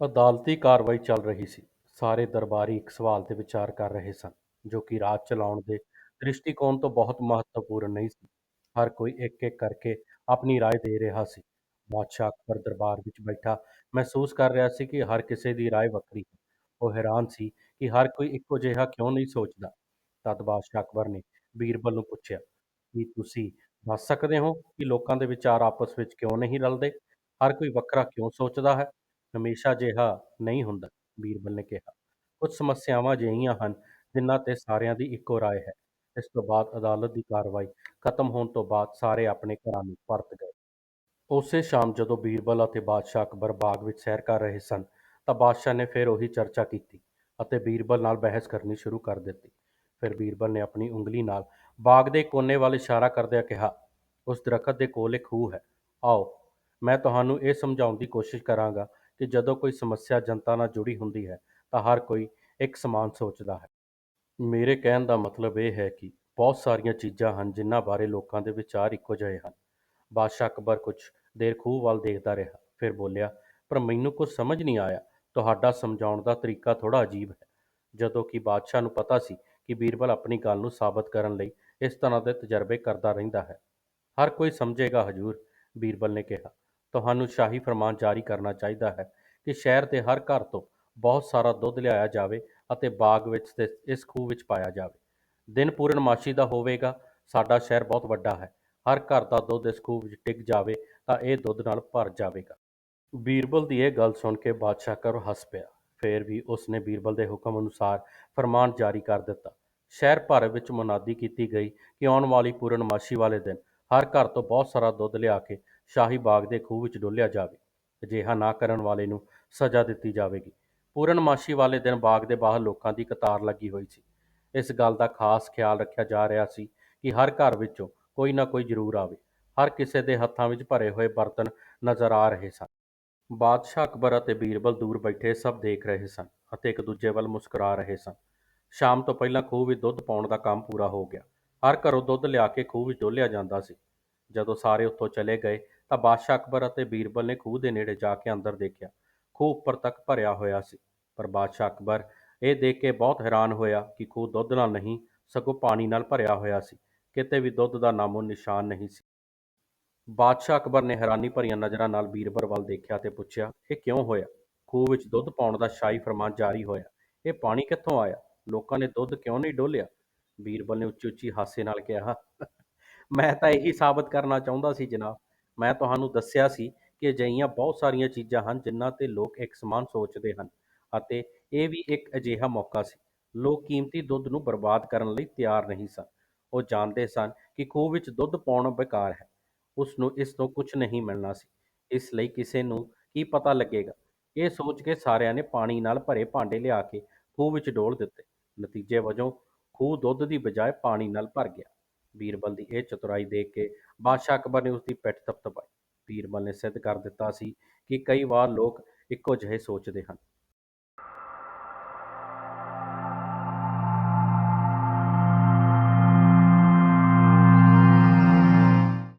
ਅਦਾਲਤੀ ਕਾਰਵਾਈ ਚੱਲ ਰਹੀ ਸੀ। ਸਾਰੇ ਦਰਬਾਰੀ ਇੱਕ ਸਵਾਲ 'ਤੇ ਵਿਚਾਰ ਕਰ ਰਹੇ ਸਨ, ਜੋ ਕਿ ਰਾਜ ਚਲਾਉਣ ਦੇ ਦ੍ਰਿਸ਼ਟੀਕੋਣ ਤੋਂ ਬਹੁਤ ਮਹੱਤਵਪੂਰਨ ਨਹੀਂ ਸੀ। ਹਰ ਕੋਈ ਇੱਕ-ਇੱਕ ਕਰਕੇ ਆਪਣੀ ਰਾਏ ਦੇ ਰਿਹਾ ਸੀ। ਬਾਦਸ਼ਾਹ ਅਕਬਰ ਦਰਬਾਰ ਵਿੱਚ ਬੈਠਾ ਮਹਿਸੂਸ ਕਰ ਰਿਹਾ ਸੀ ਕਿ ਹਰ ਕਿਸੇ ਦੀ ਰਾਏ ਵੱਖਰੀ ਹੈ। ਉਹ ਹੈਰਾਨ ਸੀ ਕਿ ਹਰ ਕੋਈ ਇੱਕੋ ਜਿਹਾ ਕਿਉਂ ਨਹੀਂ ਸੋਚਦਾ। ਤਦ ਬਾਦਸ਼ਾਹ ਅਕਬਰ ਨੇ ਬੀਰਬਲ ਨੂੰ ਪੁੱਛਿਆ, ਕਿ ਤੁਸੀਂ ਦੱਸ ਸਕਦੇ ਹੋ ਕਿ ਲੋਕਾਂ ਦੇ ਵਿਚਾਰ ਆਪਸ ਵਿੱਚ ਕਿਉਂ ਨਹੀਂ ਰਲਦੇ? ਹਰ ਕੋਈ ਵੱਖਰਾ ਕਿਉਂ ਸੋਚਦਾ ਹੈ?" "ਹਮੇਸ਼ਾ ਜਿਹਾ ਨਹੀਂ ਹੁੰਦਾ," ਬੀਰਬਲ ਨੇ ਕਿਹਾ। "ਕੁਝ ਸਮੱਸਿਆਵਾਂ ਅਜਿਹੀਆਂ ਹਨ ਜਿਨ੍ਹਾਂ 'ਤੇ ਸਾਰਿਆਂ ਦੀ ਇੱਕੋ ਰਾਏ ਹੈ।" ਇਸ ਤੋਂ ਬਾਅਦ ਅਦਾਲਤ ਦੀ ਕਾਰਵਾਈ ਖਤਮ ਹੋਣ ਤੋਂ ਬਾਅਦ ਸਾਰੇ ਆਪਣੇ ਘਰਾਂ ਨੂੰ ਪਰਤ ਗਏ। ਉਸੇ ਸ਼ਾਮ ਜਦੋਂ ਬੀਰਬਲ ਅਤੇ ਬਾਦਸ਼ਾਹ ਅਕਬਰ ਬਾਗ ਵਿੱਚ ਸੈਰ ਕਰ ਰਹੇ ਸਨ, ਤਾਂ ਬਾਦਸ਼ਾਹ ਨੇ ਫਿਰ ਉਹੀ ਚਰਚਾ ਕੀਤੀ ਅਤੇ ਬੀਰਬਲ ਨਾਲ ਬਹਿਸ ਕਰਨੀ ਸ਼ੁਰੂ ਕਰ ਦਿੱਤੀ। ਫਿਰ ਬੀਰਬਲ ਨੇ ਆਪਣੀ ਉਂਗਲੀ ਨਾਲ ਬਾਗ ਦੇ ਕੋਨੇ ਵੱਲ ਇਸ਼ਾਰਾ ਕਰਦਿਆਂ ਕਿਹਾ, "ਉਸ ਦਰੱਖਤ ਦੇ ਕੋਲ ਇੱਕ ਖੂਹ ਹੈ। ਆਓ, ਮੈਂ ਤੁਹਾਨੂੰ ਇਹ ਸਮਝਾਉਣ ਦੀ ਕੋਸ਼ਿਸ਼ ਕਰਾਂਗਾ ਕਿ ਜਦੋਂ ਕੋਈ ਸਮੱਸਿਆ ਜਨਤਾ ਨਾਲ ਜੁੜੀ ਹੁੰਦੀ ਹੈ ਤਾਂ ਹਰ ਕੋਈ ਇੱਕ ਸਮਾਨ ਸੋਚਦਾ ਹੈ। ਮੇਰੇ ਕਹਿਣ ਦਾ ਮਤਲਬ ਇਹ ਹੈ ਕਿ ਬਹੁਤ ਸਾਰੀਆਂ ਚੀਜ਼ਾਂ ਹਨ ਜਿਨ੍ਹਾਂ ਬਾਰੇ ਲੋਕਾਂ ਦੇ ਵਿਚਾਰ ਇੱਕੋ ਜਿਹੇ ਹਨ।" ਬਾਦਸ਼ਾਹ ਅਕਬਰ ਕੁਝ ਦੇਰ ਖੂਹ ਵੱਲ ਦੇਖਦਾ ਰਿਹਾ, ਫਿਰ ਬੋਲਿਆ, "ਪਰ ਮੈਨੂੰ ਕੁਝ ਸਮਝ ਨਹੀਂ ਆਇਆ। ਤੁਹਾਡਾ ਸਮਝਾਉਣ ਦਾ ਤਰੀਕਾ ਥੋੜ੍ਹਾ ਅਜੀਬ ਹੈ।" ਜਦੋਂ ਕਿ ਬਾਦਸ਼ਾਹ ਨੂੰ ਪਤਾ ਸੀ ਕਿ ਬੀਰਬਲ ਆਪਣੀ ਗੱਲ ਨੂੰ ਸਾਬਤ ਕਰਨ ਲਈ ਇਸ ਤਰ੍ਹਾਂ ਦੇ ਤਜਰਬੇ ਕਰਦਾ ਰਹਿੰਦਾ ਹੈ। "ਹਰ ਕੋਈ ਸਮਝੇਗਾ ਹਜ਼ੂਰ," ਬੀਰਬਲ ਨੇ ਕਿਹਾ। "ਤੁਹਾਨੂੰ ਸ਼ਾਹੀ ਫਰਮਾਨ ਜਾਰੀ ਕਰਨਾ ਚਾਹੀਦਾ ਹੈ ਕਿ ਸ਼ਹਿਰ ਦੇ ਹਰ ਘਰ ਤੋਂ ਬਹੁਤ ਸਾਰਾ ਦੁੱਧ ਲਿਆਇਆ ਜਾਵੇ ਅਤੇ ਬਾਗ ਵਿੱਚ ਸਥਿਤ ਇਸ ਖੂਹ ਵਿੱਚ ਪਾਇਆ ਜਾਵੇ। ਦਿਨ ਪੂਰਨਮਾਸ਼ੀ ਦਾ ਹੋਵੇਗਾ। ਸਾਡਾ ਸ਼ਹਿਰ ਬਹੁਤ ਵੱਡਾ ਹੈ। ਹਰ ਘਰ ਦਾ ਦੁੱਧ ਇਸ ਖੂਹ ਵਿੱਚ ਡਿੱਗ ਜਾਵੇ ਤਾਂ ਇਹ ਦੁੱਧ ਨਾਲ ਭਰ ਜਾਵੇਗਾ।" ਬੀਰਬਲ ਦੀ ਇਹ ਗੱਲ ਸੁਣ ਕੇ ਬਾਦਸ਼ਾਹ ਅਕਬਰ ਹੱਸ ਪਿਆ। ਫਿਰ ਵੀ ਉਸ ਨੇ ਬੀਰਬਲ ਦੇ ਹੁਕਮ ਅਨੁਸਾਰ ਫਰਮਾਨ ਜਾਰੀ ਕਰ ਦਿੱਤਾ। ਸ਼ਹਿਰ ਭਰ ਵਿੱਚ ਮੁਨਾਦੀ ਕੀਤੀ ਗਈ ਕਿ ਆਉਣ ਵਾਲੀ ਪੂਰਨਮਾਸ਼ੀ ਵਾਲੇ ਦਿਨ ਹਰ ਘਰ ਤੋਂ ਬਹੁਤ ਸਾਰਾ ਦੁੱਧ ਲਿਆ ਕੇ ਸ਼ਾਹੀ ਬਾਗ ਦੇ ਖੂਹ ਵਿੱਚ ਡੋਲ੍ਹਿਆ ਜਾਵੇ। ਅਜਿਹਾ ਨਾ ਕਰਨ ਵਾਲੇ ਨੂੰ ਸਜ਼ਾ ਦਿੱਤੀ ਜਾਵੇਗੀ। ਪੂਰਨਮਾਸ਼ੀ ਵਾਲੇ ਦਿਨ ਬਾਗ ਦੇ ਬਾਹਰ ਲੋਕਾਂ ਦੀ ਕਤਾਰ ਲੱਗੀ ਹੋਈ ਸੀ। ਇਸ ਗੱਲ ਦਾ ਖਾਸ ਖਿਆਲ ਰੱਖਿਆ ਜਾ ਰਿਹਾ ਸੀ ਕਿ ਹਰ ਘਰ ਵਿੱਚੋਂ ਕੋਈ ਨਾ ਕੋਈ ਜ਼ਰੂਰ ਆਵੇ। ਹਰ ਕਿਸੇ ਦੇ ਹੱਥਾਂ ਵਿੱਚ ਭਰੇ ਹੋਏ ਬਰਤਨ ਨਜ਼ਰ ਆ ਰਹੇ ਸਨ। ਬਾਦਸ਼ਾਹ ਅਕਬਰ ਅਤੇ ਬੀਰਬਲ ਦੂਰ ਬੈਠੇ ਸਭ ਦੇਖ ਰਹੇ ਸਨ ਅਤੇ ਇੱਕ-ਦੂਜੇ ਵੱਲ ਮੁਸਕਰਾ ਰਹੇ ਸਨ। ਸ਼ਾਮ ਤੋਂ ਪਹਿਲਾਂ ਖੂਹ ਵਿੱਚ ਦੁੱਧ ਪਾਉਣ ਦਾ ਕੰਮ ਪੂਰਾ ਹੋ ਗਿਆ। ਹਰ ਘਰੋਂ ਦੁੱਧ ਲਿਆ ਕੇ ਖੂਹ ਵਿੱਚ ਡੋਲ੍ਹਿਆ ਜਾਂਦਾ ਸੀ। ਜਦੋਂ ਸਾਰੇ ਉੱਥੋਂ ਚਲੇ ਗਏ ਤਾਂ ਬਾਦਸ਼ਾਹ ਅਕਬਰ ਅਤੇ ਬੀਰਬਲ ਨੇ ਖੂਹ ਦੇ ਨੇੜੇ ਜਾ ਕੇ ਅੰਦਰ ਦੇਖਿਆ। ਖੂਹ ਉੱਪਰ ਤੱਕ ਭਰਿਆ ਹੋਇਆ ਸੀ, ਪਰ ਬਾਦਸ਼ਾਹ ਅਕਬਰ ਇਹ ਦੇਖ ਕੇ ਬਹੁਤ ਹੈਰਾਨ ਹੋਇਆ ਕਿ ਖੂਹ ਦੁੱਧ ਨਾਲ ਨਹੀਂ, ਸਗੋਂ ਪਾਣੀ ਨਾਲ ਭਰਿਆ ਹੋਇਆ ਸੀ। ਕਿਤੇ ਵੀ ਦੁੱਧ ਦਾ ਨਾਮੋ-ਨਿਸ਼ਾਨ ਨਹੀਂ ਸੀ। ਬਾਦਸ਼ਾਹ ਅਕਬਰ ਨੇ ਹੈਰਾਨੀ ਭਰੀਆਂ ਨਜ਼ਰਾਂ ਨਾਲ ਬੀਰਬਲ ਵੱਲ ਦੇਖਿਆ ਅਤੇ ਪੁੱਛਿਆ, "ਇਹ ਕਿਉਂ ਹੋਇਆ? ਖੂਹ ਵਿੱਚ ਦੁੱਧ ਪਾਉਣ ਦਾ ਸ਼ਾਹੀ ਫਰਮਾਨ ਜਾਰੀ ਹੋਇਆ। ਇਹ ਪਾਣੀ ਕਿੱਥੋਂ ਆਇਆ? ਲੋਕਾਂ ਨੇ ਦੁੱਧ ਕਿਉਂ ਨਹੀਂ ਡੋਲ੍ਹਿਆ?" ਬੀਰਬਲ ਨੇ ਉੱਚੀ-ਉੱਚੀ ਹਾਸੇ ਨਾਲ ਕਿਹਾ, "ਮੈਂ ਤਾਂ ਇਹੀ ਸਾਬਤ ਕਰਨਾ ਚਾਹੁੰਦਾ ਸੀ ਜਨਾਬ। ਮੈਂ ਤੁਹਾਨੂੰ ਦੱਸਿਆ ਸੀ ਕਿ ਅਜਿਹੀਆਂ ਬਹੁਤ ਸਾਰੀਆਂ ਚੀਜ਼ਾਂ ਹਨ ਜਿਨ੍ਹਾਂ 'ਤੇ ਲੋਕ ਇੱਕ ਸਮਾਨ ਸੋਚਦੇ ਹਨ ਅਤੇ ਇਹ ਵੀ ਇੱਕ ਅਜਿਹਾ ਮੌਕਾ ਸੀ। ਲੋਕ ਕੀਮਤੀ ਦੁੱਧ ਨੂੰ ਬਰਬਾਦ ਕਰਨ ਲਈ ਤਿਆਰ ਨਹੀਂ ਸਨ। ਉਹ ਜਾਣਦੇ ਸਨ ਕਿ ਖੂਹ ਵਿੱਚ ਦੁੱਧ ਪਾਉਣਾ ਬੇਕਾਰ ਹੈ। ਉਸ ਨੂੰ ਇਸ ਤੋਂ ਕੁਝ ਨਹੀਂ ਮਿਲਣਾ ਸੀ, ਇਸ ਲਈ ਕਿਸੇ ਨੂੰ ਕੀ ਪਤਾ ਲੱਗੇਗਾ। ਇਹ ਸੋਚ ਕੇ ਸਾਰਿਆਂ ਨੇ ਪਾਣੀ ਨਾਲ ਭਰੇ ਭਾਂਡੇ ਲਿਆ ਕੇ ਖੂਹ ਵਿੱਚ ਡੋਲ੍ਹ ਦਿੱਤੇ। ਨਤੀਜੇ ਵਜੋਂ ਖੂਹ ਦੁੱਧ ਦੀ ਬਜਾਏ ਪਾਣੀ ਨਾਲ ਭਰ ਗਿਆ। ਬੀਰਬਲ ਦੀ ਇਹ ਚਤੁਰਾਈ ਦੇਖ ਕੇ ਬਾਦਸ਼ਾਹ ਅਕਬਰ ਨੇ ਉਸ ਦੀ ਪਿੱਠ ਥਪਥਪਾਈ। ਬੀਰਬਲ ਨੇ ਸਿੱਧ ਕਰ ਦਿੱਤਾ ਸੀ ਕਿ ਕਈ ਵਾਰ ਲੋਕ ਇੱਕੋ ਜਿਹੇ ਸੋਚਦੇ ਹਨ।